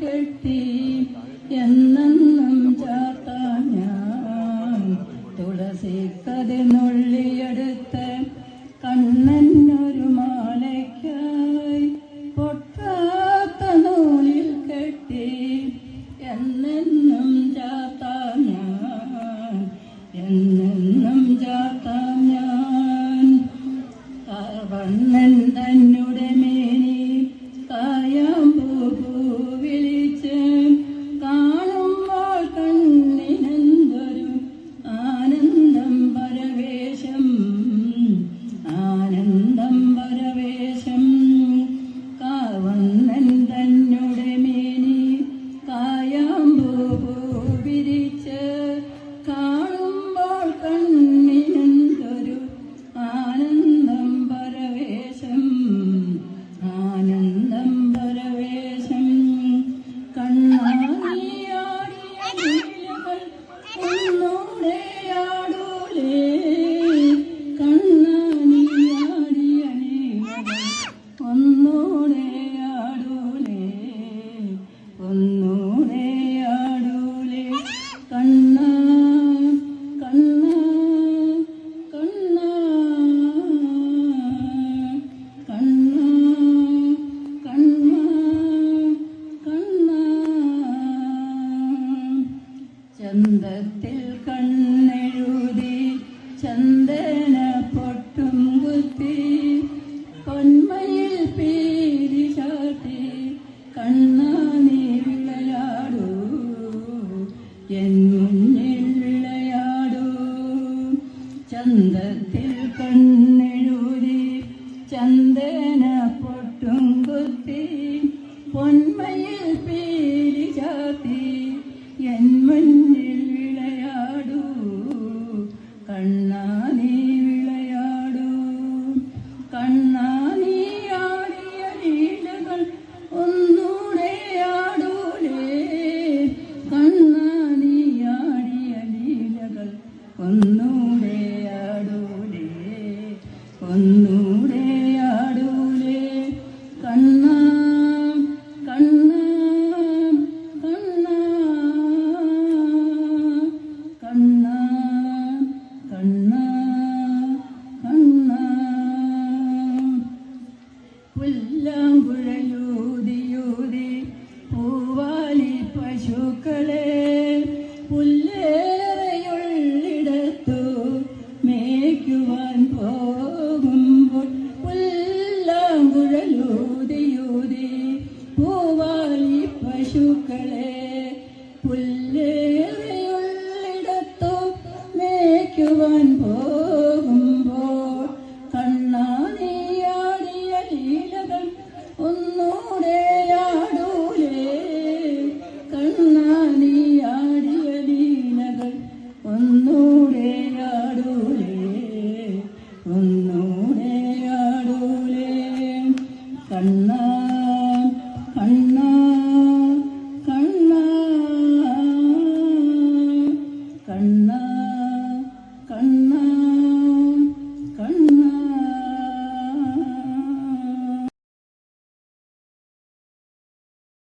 കെട്ടി എന്നും Mm. than the കണ്ണൂടെയാടൂലേ കണ്ണ കണ്ണ കണ്ണ. കണ്ണ കണ്ണ കണ്ണ. പുല്ലാങ്കുഴയൂതിയൂതി പൂവാലി പശുക്കളെ യേശുക്കളെ പുല്ലേ